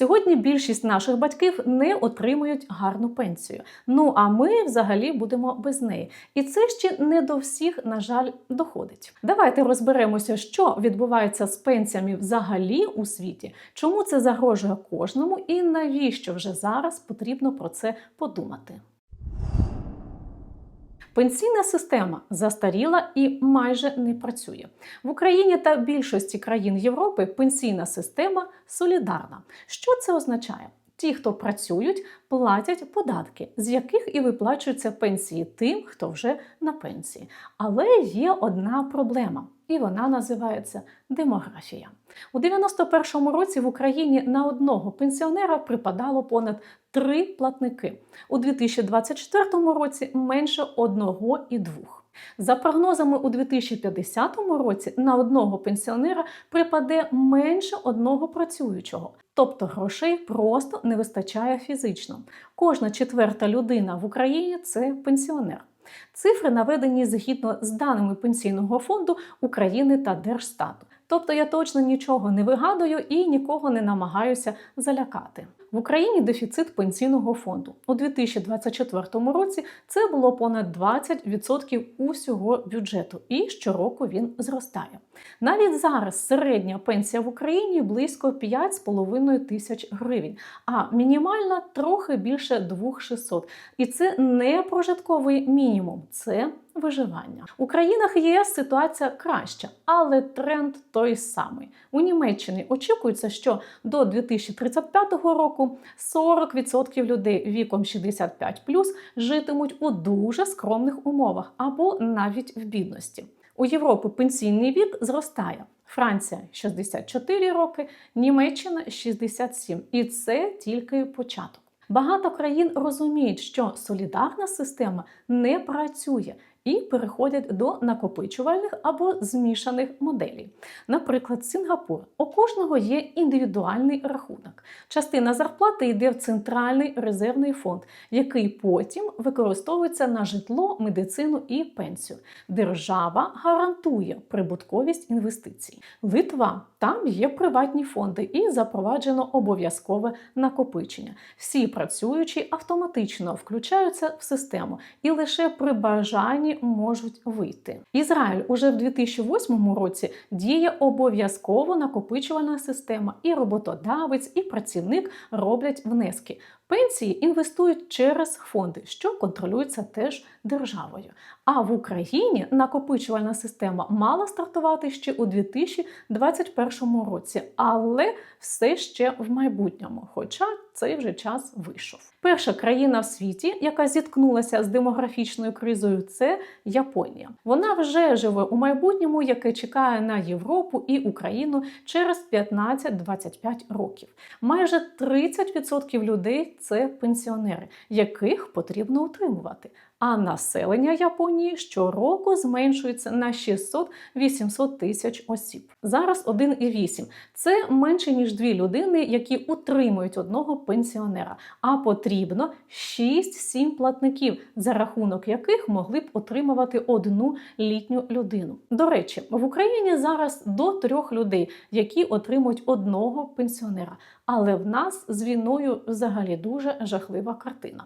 Сьогодні більшість наших батьків не отримують гарну пенсію. Ну а ми взагалі будемо без неї. І це ще не до всіх, на жаль, доходить. Давайте розберемося, що відбувається з пенсіями взагалі у світі, чому це загрожує кожному, і навіщо вже зараз потрібно про це подумати. Пенсійна система застаріла і майже не працює. В Україні та більшості країн Європи пенсійна система солідарна. Що це означає? Ті, хто працюють, платять податки, з яких і виплачуються пенсії тим, хто вже на пенсії. Але є одна проблема, і вона називається демографія. У 91-му році в Україні на одного пенсіонера припадало понад три платники. У 2024 році менше одного і двох. За прогнозами, у 2050 році на одного пенсіонера припаде менше одного працюючого. Тобто грошей просто не вистачає фізично. Кожна четверта людина в Україні це пенсіонер. Цифри наведені згідно з даними Пенсійного фонду України та Держстату. Тобто я точно нічого не вигадую і нікого не намагаюся залякати. В Україні дефіцит пенсійного фонду у 2024 році це було понад 20% усього бюджету, і щороку він зростає. Навіть зараз середня пенсія в Україні близько 5,5 тисяч гривень, а мінімальна трохи більше 2600. І це не прожитковий мінімум, це виживання. У країнах ЄС ситуація краща, але тренд той самий. У Німеччині очікується, що до 2035 року 40% людей віком 65 житимуть у дуже скромних умовах або навіть в бідності. У Європі пенсійний вік зростає. Франція 64 роки, Німеччина 67. І це тільки початок. Багато країн розуміють, що солідарна система не працює і переходять до накопичувальних або змішаних моделей. Наприклад, Сингапур. У кожного є індивідуальний рахунок. Частина зарплати йде в центральний резервний фонд, який потім використовується на житло, медицину і пенсію. Держава гарантує прибутковість інвестицій. Литва там є приватні фонди і запроваджено обов'язкове накопичення. Всі працюючі автоматично включаються в систему і лише при бажанні можуть вийти. Ізраїль уже в 2008 році діє обов'язково накопичувальна система, і роботодавець, і працівник роблять внески. Пенсії інвестують через фонди, що контролюються теж державою. А в Україні накопичувальна система мала стартувати ще у 2021 році, але все ще в майбутньому, хоча цей вже час вийшов. Перша країна в світі, яка зіткнулася з демографічною кризою, це Японія. Вона вже живе у майбутньому, яке чекає на Європу і Україну через 15-25 років. Майже 30% людей це пенсіонери, яких потрібно утримувати. А населення Японії щороку зменшується на 600-800 тисяч осіб. Зараз 1,8. Це менше ніж дві людини, які утримують одного пенсіонера. А потрібно 6-7 платників, за рахунок яких могли б отримувати одну літню людину. До речі, в Україні зараз до трьох людей, які отримують одного пенсіонера. Але в нас з війною взагалі дуже жахлива картина.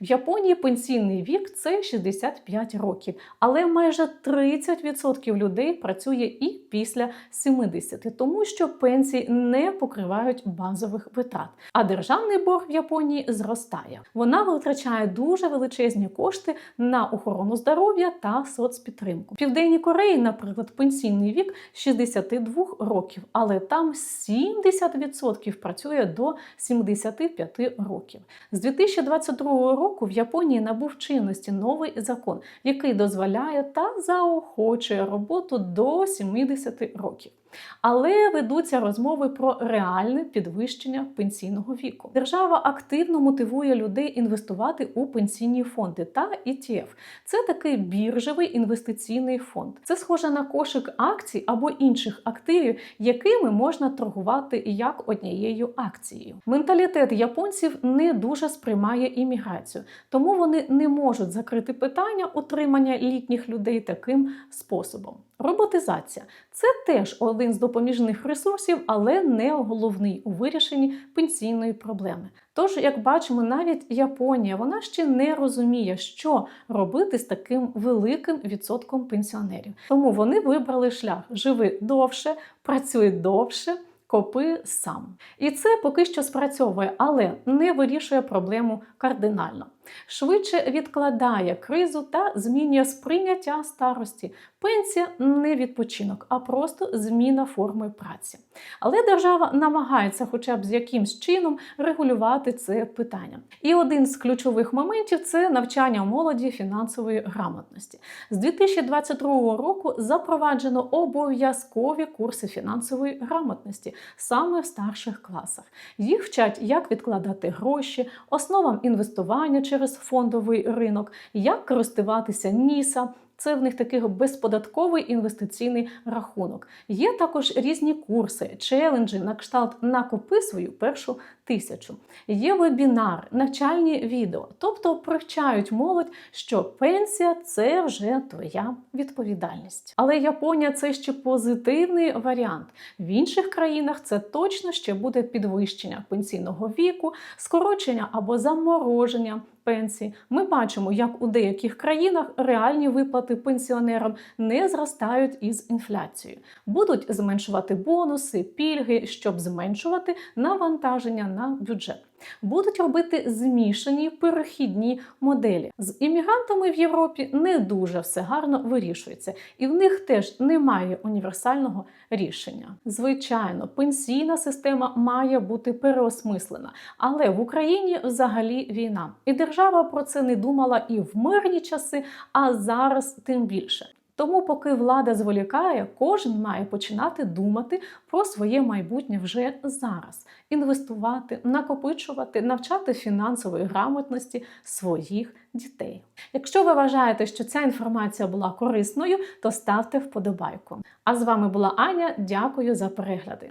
В Японії пенсійний вік це 65 років, але майже 30% людей працює і після 70, тому що пенсії не покривають базових витрат. А державний борг в Японії зростає. Вона витрачає дуже величезні кошти на охорону здоров'я та соцпідтримку. В Південній Кореї, наприклад, пенсійний вік 62 років, але там 70% працює до 75 років. З 2022 року в Японії набув чинності новий закон, який дозволяє та заохочує роботу до 70 років. Але ведуться розмови про реальне підвищення пенсійного віку. Держава активно мотивує людей інвестувати у пенсійні фонди та ETF. Це такий біржевий інвестиційний фонд. Це схоже на кошик акцій або інших активів, якими можна торгувати як однією акцією. Менталітет японців не дуже сприймає імміграцію, тому вони не можуть закрити питання утримання літніх людей таким способом. Роботизація це теж один з допоміжних ресурсів, але не головний у вирішенні пенсійної проблеми. Тож, як бачимо, навіть Японія вона ще не розуміє, що робити з таким великим відсотком пенсіонерів. Тому вони вибрали шлях: живи довше, працюй довше. Копи сам. І це поки що спрацьовує, але не вирішує проблему кардинально. Швидше відкладає кризу та змінює сприйняття старості. Пенсія не відпочинок, а просто зміна форми праці. Але держава намагається, хоча б з якимсь чином, регулювати це питання. І один з ключових моментів це навчання молоді фінансової грамотності. З 2022 року запроваджено обов'язкові курси фінансової грамотності саме в старших класах. Їх вчать, як відкладати гроші, основам інвестування через фондовий ринок, як користуватися НІСА. Це в них такий безподатковий інвестиційний рахунок. Є також різні курси, челенджі на кшталт накопи свою першу тисячу. Є вебінар, навчальні відео, тобто привчають молодь, що пенсія це вже твоя відповідальність. Але Японія це ще позитивний варіант. В інших країнах це точно ще буде підвищення пенсійного віку, скорочення або замороження пенсій. Ми бачимо, як у деяких країнах реальні виплати пенсіонерам не зростають із інфляцією. Будуть зменшувати бонуси, пільги, щоб зменшувати навантаження на бюджет. Будуть робити змішані перехідні моделі. З іммігрантами в Європі не дуже все гарно вирішується, і в них теж немає універсального рішення. Звичайно, пенсійна система має бути переосмислена, але в Україні взагалі війна, і держава про це не думала і в мирні часи, а зараз тим більше. Тому, поки влада зволікає, кожен має починати думати про своє майбутнє вже зараз, інвестувати, накопичувати, навчати фінансової грамотності своїх дітей. Якщо ви вважаєте, що ця інформація була корисною, то ставте вподобайку. А з вами була Аня. Дякую за перегляди.